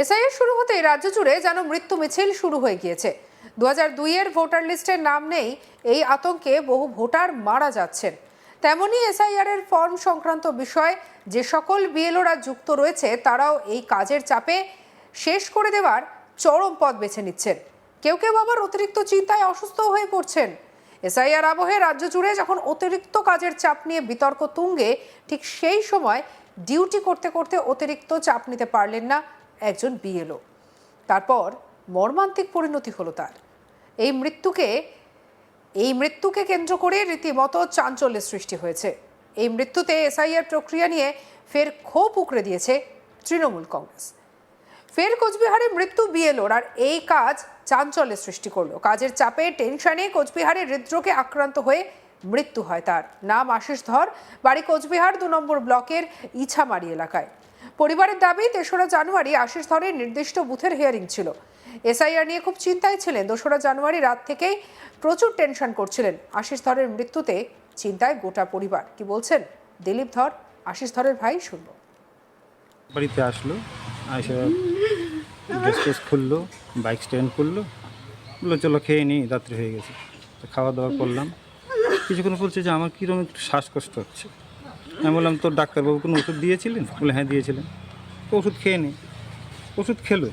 SIR শুরু হতেই রাজ্য জুড়ে যেন মৃত্যু মিছিল শুরু হয়ে গিয়েছে। দু হাজার দুইয়ের ভোটার লিস্টের নাম নেই, এই আতঙ্কে বহু ভোটার মারা যাচ্ছেন। তেমনি এসআইআর এর ফর্ম সংক্রান্ত বিষয়, যে সকল বিএলওরা যুক্ত রয়েছে, তারাও এই কাজের চাপে শেষ করে দেওয়ার চরম পথ বেছে নিচ্ছেন। কেউ কেউ আবার অতিরিক্ত চিন্তায় অসুস্থ হয়ে পড়ছেন। এসআইআর আবহে রাজ্য জুড়ে যখন অতিরিক্ত কাজের চাপ নিয়ে বিতর্ক তুঙ্গে, ঠিক সেই সময় ডিউটি করতে করতে অতিরিক্ত চাপ নিতে পারলেন না একজন বিএলও তারপর মর্মান্তিক পরিণতি হলো তার। এই মৃত্যুকে এই মৃত্যুকে কেন্দ্র করে রীতিমতো চাঞ্চল্যের সৃষ্টি হয়েছে। এই মৃত্যুতে এসআইআর প্রক্রিয়া নিয়ে ফের ক্ষোভ উকড়ে দিয়েছে তৃণমূল কংগ্রেস। ফের কোচবিহারে মৃত্যু বিএলওর আর এই কাজ চাঞ্চল্যের সৃষ্টি করল। কাজের চাপে, টেনশনে কোচবিহারে হৃদরোগে আক্রান্ত হয়ে মৃত্যু হয় তার। নাম আশিস ধর, বাড়ি কোচবিহার দু নম্বর ব্লকের ইছামারি এলাকায়। পরিবারের দাবি, তেসরা জানুয়ারি আশিস ধরের নির্দিষ্ট বুথের হিয়ারিং ছিল। এসআইআর নিয়ে খুব চিন্তায় ছিলেন। দোসরা জানুয়ারি রাত থেকেই প্রচুর টেনশন করছিলেন আশিস ধরের মৃত্যুতে। চিন্তায় গোটা পরিবার। কি বলছেন দিলীপ ধর? আশিস ধরের ভাই শুনব। বাড়িতে আসলো ড্রেস খুললো বাইক স্ট্যান্ড করল বলল, চলো খেয়ে নিই রাত্রি হয়ে গেছে। খাওয়া দাওয়া করলাম। কিছুক্ষণ বলছে যে, আমার কীরকম একটু শ্বাসকষ্ট হচ্ছে। আমি বললাম তোর ডাক্তারবাবু কোনো ওষুধ দিয়েছিলেন? বলে হ্যাঁ দিয়েছিলেন। তো ওষুধ খেয়ে নি। ওষুধ খেলো।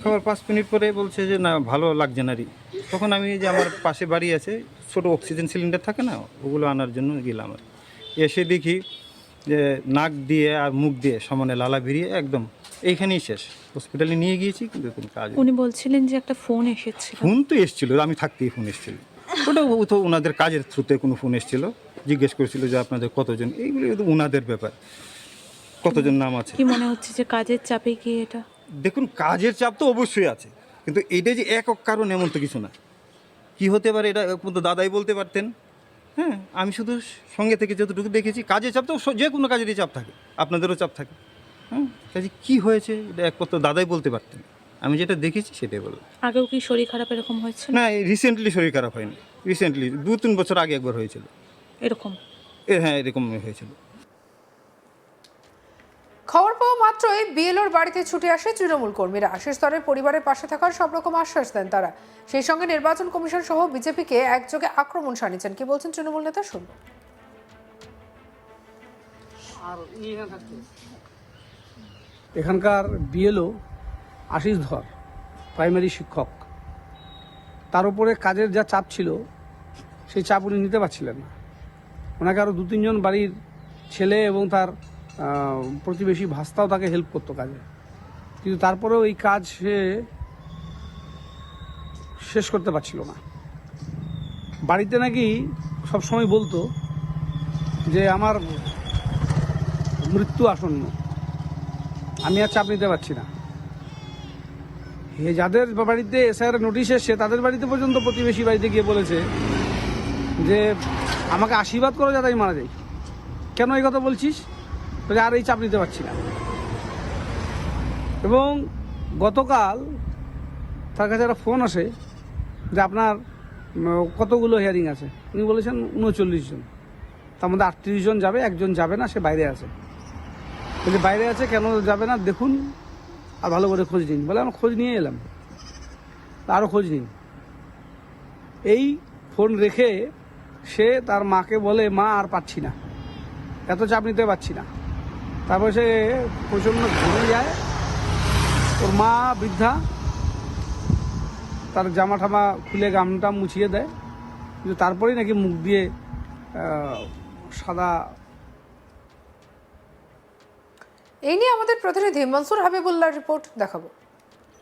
খাবার পাঁচ মিনিট পরে বলছে যে না ভালো লাগছে না রি। তখন আমি যে আমার পাশে বাড়ি আছে ছোটো অক্সিজেন সিলিন্ডার থাকে না ওগুলো আনার জন্য গেলাম আর এসে দেখি যে নাক দিয়ে আর মুখ দিয়ে সমানে লালা বেরিয়ে একদম এইখানেই শেষ। হসপিটালে নিয়ে গিয়েছি কিন্তু কোনো কাজ উনি বলছিলেন যে একটা ফোন এসেছিল। ফোন তো এসেছিল আমি থাকতেই ফোন এসেছিল। ওটা তো ওনাদের কাজের থ্রুতে কোনো ফোন এসেছিল। জিজ্ঞেস করছিল যে আপনাদের কতজন? এইগুলো তো ওনাদের ব্যাপার। কতজন নাম আছে? কি মনে হচ্ছে যে কাজের চাপে কি এটা? দেখুন কাজের চাপ তো অবশ্যই আছে। কিন্তু এটা যে একক কারণ এমন তো কিছু না। কি হতে পারে এটা একমাত্র দাদাই বলতে পারতেন। হ্যাঁ আমি শুধু সঙ্গে থেকে যতটুকু দেখেছি কাজের চাপ তো যে কোনো কাজেরই চাপ থাকে। আপনাদেরও চাপ থাকে। হ্যাঁ কাজে কী হয়েছে এটা একমাত্র দাদাই বলতে পারতেন। আমি যেটা দেখেছি সেটাই বললাম। আগেও কি শরীর খারাপ এরকম হয়েছে? না রিসেন্টলি শরীর খারাপ হয়নি। রিসেন্টলি দু তিন বছর আগে একবার হয়েছিল। এরকম। হ্যাঁ এরকম হয়েছিল। খবর পাওয়া মাত্রই বিএলওর বাড়িতে ছুটে আসে তৃণমূল কর্মীরা। আশিস স্তরের পরিবারের পাশে থাকার সব রকম আশ্বাস দেন তারা। সেই সঙ্গে নির্বাচন কমিশন সহ বিজেপিকে একযোগে আক্রমণ সানিয়েছেন কি বলছেন তৃণমূল নেতা শুনব। এখানকার বিএলও আশিস ধর প্রাইমারি শিক্ষক। তার উপরে কাজের যা চাপ ছিল সেই চাপ উনি নিতে পারছিলেন না। ওনাকে আরও দু, তিনজন বাড়ির ছেলে এবং তার প্রতিবেশী ভাস্তাও তাকে হেল্প করতো কাজে। কিন্তু তারপরেও এই কাজ সে শেষ করতে পারছিল না। বাড়িতে নাকি সবসময় বলতো যে, আমার মৃত্যু আসন্ন। আমি আর চাপ নিতে পারছি না। যাদের বাড়িতে এসআইআর নোটিশ এসছে, তাদের বাড়িতে পর্যন্ত প্রতিবেশী বাড়িতে গিয়ে বলেছে যে আমাকে আশীর্বাদ করো যাতে আমি মারা যাই। কেন এই কথা বলছিস? বলে আর এই চাপ নিতে পারছি না। এবং গতকাল তার কাছে একটা ফোন আসে যে আপনার কতগুলো হিয়ারিং আছে? উনি বলেছেন উনচল্লিশ জন। তার মধ্যে আটত্রিশ জন যাবে, একজন যাবে না, সে বাইরে আছে। বলছে বাইরে আছে কেন যাবে না? দেখুন, আর ভালো করে খোঁজ নিন। বলে আমরা খোঁজ নিয়ে এলাম। আরও খোঁজ নিন। এই ফোন রেখে সে তার মাকে বলে মা আর পাচ্ছি না। এত চাপ নিতে পারছি না। তারপর সে প্রচণ্ড ঘুরে যায়। ওর মা বৃদ্ধা তার জামা ঠামা খুলে গামটা মুছিয়ে দেয়। কিন্তু তারপরেই নাকি মুখ দিয়ে সাদা এই নিয়ে আমাদের প্রতিনিধি মনসুর হাবিবুল্লাহ রিপোর্ট দেখাবো।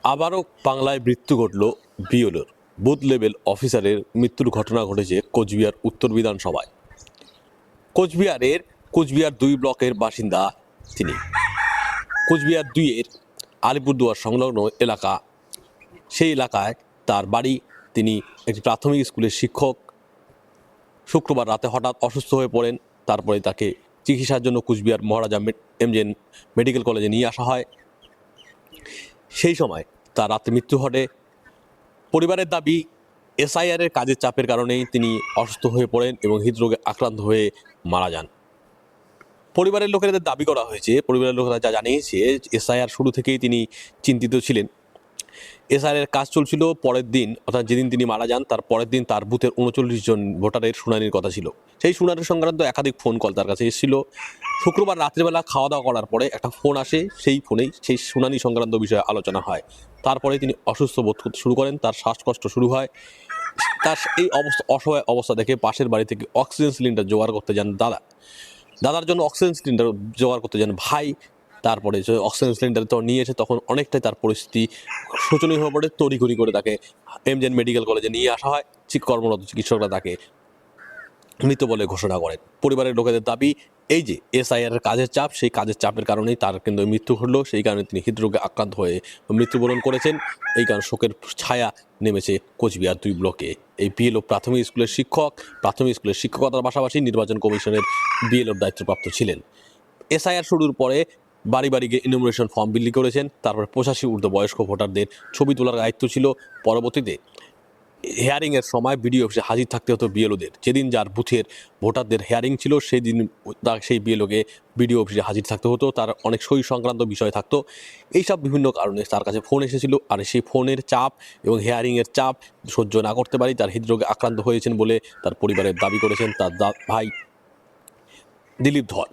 আবারও বাংলায় মৃত্যু ঘটল বিওলোর বুথ লেভেল অফিসারের মৃত্যুর ঘটনা ঘটেছে কোচবিহার উত্তর বিধানসভায়। কোচবিহারের কোচবিহার দুই ব্লকের বাসিন্দা তিনি। কোচবিহার দুইয়ের আলিপুরদুয়ার সংলগ্ন এলাকা। সেই এলাকায় তার বাড়ি, তিনি একটি প্রাথমিক স্কুলের শিক্ষক। শুক্রবার রাতে হঠাৎ অসুস্থ হয়ে পড়েন, তারপরে তাকে চিকিৎসার জন্য কুচবিহার মহারাজা এমজেন মেডিকেল কলেজে নিয়ে আসা হয়। সেই সময় তার রাতে মৃত্যু ঘটে পরিবারের দাবি, এসআইআর এর কাজের চাপের কারণেই তিনি অসুস্থ হয়ে পড়েন এবং হৃদরোগে আক্রান্ত হয়ে মারা যান। পরিবারের লোকেদের দাবি করা হয়েছে, পরিবারের লোকেরা যা জানিয়েছে, এসআইআর শুরু থেকেই তিনি চিন্তিত ছিলেন। এসআইআর এর কাজ চলছিল, পরের দিন, অর্থাৎ যেদিন তিনি মারা যান, তার পরের দিন তার বুথের উনচল্লিশ জন ভোটারের শুনানির কথা ছিল। সেই শুনানি সংক্রান্ত একাধিক ফোন কল তার কাছে এসেছিল। শুক্রবার রাত্রিবেলা খাওয়া দাওয়া করার পরে একটা ফোন আসে, সেই ফোনেই সেই শুনানি সংক্রান্ত বিষয়ে আলোচনা হয়। তারপরে তিনি অসুস্থ বোধ করতে শুরু করেন, তার শ্বাসকষ্ট শুরু হয়। তার এই অবস্থা, অসহায় অবস্থা দেখে পাশের বাড়ি থেকে অক্সিজেন সিলিন্ডার জোগাড় করতে যান দাদা। দাদার জন্য অক্সিজেন সিলিন্ডার জোগাড় করতে যান ভাই। তারপরে যে অক্সিজেন সিলিন্ডার তো নিয়ে এসে তখন অনেকটাই তার পরিস্থিতি শোচনীয় হয়ে পড়ে, তড়িঘড়ি করে তাকে এমজেন মেডিকেল কলেজে নিয়ে আসা হয় কর্মরত চিকিৎসকরা তাকে মৃত বলে ঘোষণা করেন। পরিবারের লোকেদের দাবি, এই যে এসআইআর কাজের চাপ, সেই কাজের চাপের কারণেই তার কিন্তু মৃত্যু ঘটলো, সেই কারণে তিনি হৃদরোগে আক্রান্ত হয়ে মৃত্যুবরণ করেছেন। এই কারণে শোকের ছায়া নেমেছে কোচবিহার দুই ব্লকে। এই বিএলও প্রাথমিক স্কুলের শিক্ষক, প্রাথমিক স্কুলের শিক্ষকতার পাশাপাশি নির্বাচন কমিশনের বিএলওর দায়িত্বপ্রাপ্ত ছিলেন। এসআইআর শুরুর পরে বাড়ি বাড়ি গিয়ে ইনোমিনেশন ফর্ম বিলি করেছেন, তারপরে পঁচাশি ঊর্ধ্ব বয়স্ক ভোটারদের ছবি তোলার দায়িত্ব ছিল। পরবর্তীতে হেয়ারিং এর সময় বিডিও অফিসে হাজির থাকতে হতো বিএলওদের যেদিন যার বুথের ভোটারদের হেয়ারিং ছিল সেই দিন সেই বিএলওকে বিডিও অফিসে হাজির থাকতে হতো। তার অনেক সই সংক্রান্ত বিষয় থাকতো। এইসব বিভিন্ন কারণে তার কাছে ফোন এসেছিল। আর সেই ফোনের চাপ এবং হেয়ারিংয়ের চাপ সহ্য না করতে পারি, তার হৃদরোগে আক্রান্ত হয়েছেন বলে তার পরিবারের দাবি করেছেন তার ভাই দিলীপ ধর।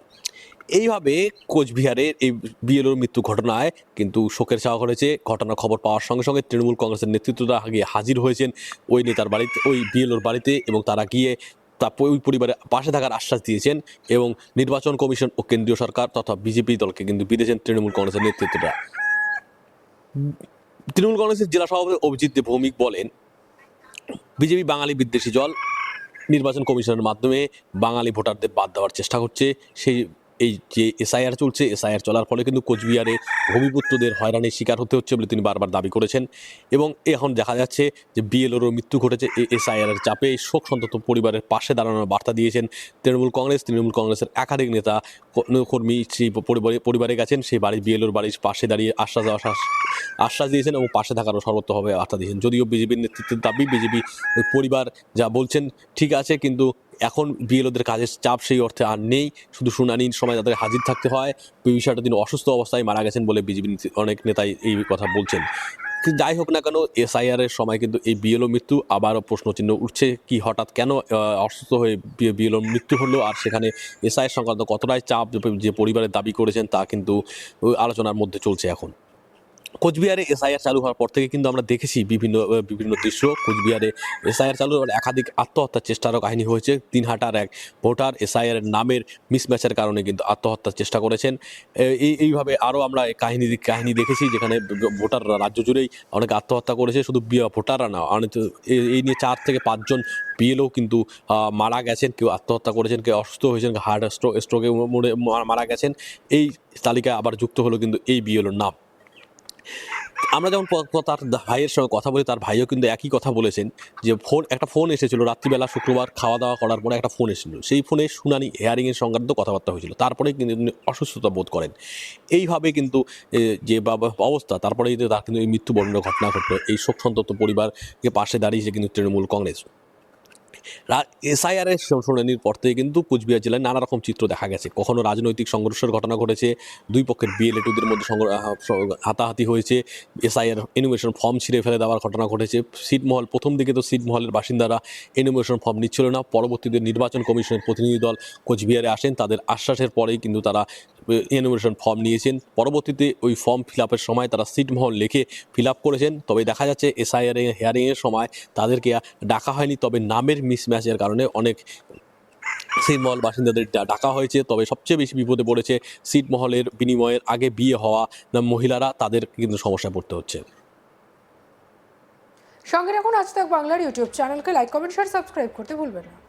এইভাবে কোচবিহারের এই বিএলওর মৃত্যু ঘটনায় কিন্তু শোকের ছাওয়া করেছে ঘটনার খবর পাওয়ার সঙ্গে সঙ্গে তৃণমূল কংগ্রেসের নেতৃত্বরা গিয়ে হাজির হয়েছেন ওই নেতার বাড়িতে, ওই বিএলওর বাড়িতে এবং তারা গিয়ে তা ওই পরিবারের পাশে থাকার আশ্বাস দিয়েছেন এবং নির্বাচন কমিশন ও কেন্দ্রীয় সরকার তথা বিজেপি দলকে কিন্তু বিদেছেন তৃণমূল কংগ্রেসের নেতৃত্বরা। তৃণমূল কংগ্রেসের জেলা সভাপতি অভিজিৎ ভৌমিক বলেন, বিজেপি বাঙালি বিদ্বেষী জল নির্বাচন কমিশনের মাধ্যমে বাঙালি ভোটারদের বাদ দেওয়ার চেষ্টা করছে। সেই এই যে এসআইআর চলছে, এসআইআর চলার ফলে কিন্তু কোচবিহারে ভূমিপুত্রদের হয়রানির শিকার হতে হচ্ছে বলে তিনি বারবার দাবি করেছেন। এবং এখন দেখা যাচ্ছে যে বিএলওরও মৃত্যু ঘটেছে এই এসআইআর এর চাপে। এই শোক সন্তত পরিবারের পাশে দাঁড়ানোর বার্তা দিয়েছেন তৃণমূল কংগ্রেস। তৃণমূল কংগ্রেসের একাধিক নেতা কর্মী সেই পরিবারে পরিবারে গেছেন। সেই বাড়ি বিএলওর বাড়ির পাশে দাঁড়িয়ে আশ্বাস আশ্বাস আশ্বাস দিয়েছেন এবং পাশে থাকারও সর্বত্রভাবে বার্তা দিয়েছেন। যদিও বিজেপির নেতৃত্বের দাবি, বিজেপি পরিবার যা বলছেন ঠিক আছে, কিন্তু এখন বিএলওদের কাজের চাপ সেই অর্থে আর নেই। শুধু শুনানির সময় তাদের হাজির থাকতে হয়। বিষয়টা তিনি অসুস্থ অবস্থায় মারা গেছেন বলে বিজেপি অনেক নেতাই এই কথা বলছেন। যাই হোক না কেন, এসআইআর এর সময় কিন্তু এই বিএলও মৃত্যু আবারও প্রশ্নচিহ্ন উঠছে কি হঠাৎ কেন অসুস্থ হয়ে বিএলও মৃত্যু হলো আর সেখানে এসআইয়ের সংক্রান্ত কতটাই চাপ যে পরিবারের দাবি করেছেন তা কিন্তু আলোচনার মধ্যে চলছে এখন। কোচবিহারে এসআইআর চালু হওয়ার পর থেকে কিন্তু আমরা দেখেছি বিভিন্ন বিভিন্ন দৃশ্য। কোচবিহারে এসআইআর চালু হওয়ার একাধিক আত্মহত্যার চেষ্টারও কাহিনী হয়েছে। তিনহাটার এক ভোটার এসআইআর নামের মিসম্যাচের কারণে কিন্তু আত্মহত্যার চেষ্টা করেছেন। এই, এইভাবে আরও আমরা কাহিনী কাহিনী দেখেছি যেখানে ভোটাররা রাজ্য জুড়েই অনেকে আত্মহত্যা করেছে। শুধু ভোটাররা না, অনেক এই- নিয়ে চার থেকে পাঁচজন বিএলও কিন্তু মারা গেছেন। কেউ আত্মহত্যা করেছেন, কেউ অসুস্থ হয়েছেন, হার্ট স্ট্রোক স্ট্রোকে মারা গেছেন। এই তালিকায় আবার যুক্ত হলো কিন্তু এই বিএলওর নাম। আমরা প- তার ভাইয়ের সঙ্গে কথা বলি, তার ভাইও কিন্তু একই কথা বলেছেন যে ফোন, একটা ফোন এসেছিল রাত্রিবেলা শুক্রবার খাওয়া দাওয়া করার পরে একটা ফোন এসেছিল। সেই ফোনে শুনানি হেয়ারিংয়ের সংক্রান্ত কথাবার্তা হয়েছিল। তারপরে কিন্তু তিনি অসুস্থতা বোধ করেন। এইভাবে কিন্তু যে অবস্থা, তারপরে তার কিন্তু এই মৃত্যুবরণের ঘটনা ঘটলো, এই শোক সন্তপ্ত পরিবারকে পাশে দাঁড়িয়েছে কিন্তু তৃণমূল কংগ্রেস। এসআইআর এর শুনানির পর থেকে কিন্তু কুচবিহার জেলায় নানা রকম চিত্র দেখা গেছে। কখনো রাজনৈতিক সংঘর্ষের ঘটনা ঘটেছে, দুই পক্ষের বিএলএটুদের মধ্যে সংঘ- হাতাহাতি হয়েছে, এসআইআর এনিমেশন ফর্ম ছিঁড়ে ফেলে দেওয়ার ঘটনা ঘটেছে। সিটমহল, প্রথম দিকে তো সিটমহলের বাসিন্দারা এনিমেশন ফর্ম নিচ্ছিল না, পরবর্তীতে নির্বাচন কমিশনের প্রতিনিধি দল কোচবিহারে আসেন, তাদের আশ্বাসের পরেই কিন্তু তারা এনিমেশন ফর্ম নিয়েছেন। পরবর্তীতে ওই ফর্ম ফিল আপের সময় তারা সিটমহল লিখে ফিল আপ করেছেন, তবে দেখা যাচ্ছে এসআইআর হেয়ারিংয়ের সময় তাদেরকে ডাকা হয়নি, তবে নামের মিসম্যাচের কারণে অনেক সিটমহল বাসিন্দাদের ডাকা হয়েছে। তবে সবচেয়ে বেশি বিপদে পড়েছে সিটমহলের বিনিময়ের আগে বিয়ে হওয়া না মহিলারা, তাদের কিন্তু সমস্যায় পড়তে হচ্ছে। সঙ্গে রাখুন আজ তাক বাংলার ইউটিউব চ্যানেলকে। লাইক, কমেন্ট শেয়ার সাবস্ক্রাইব করতে ভুলবেন না।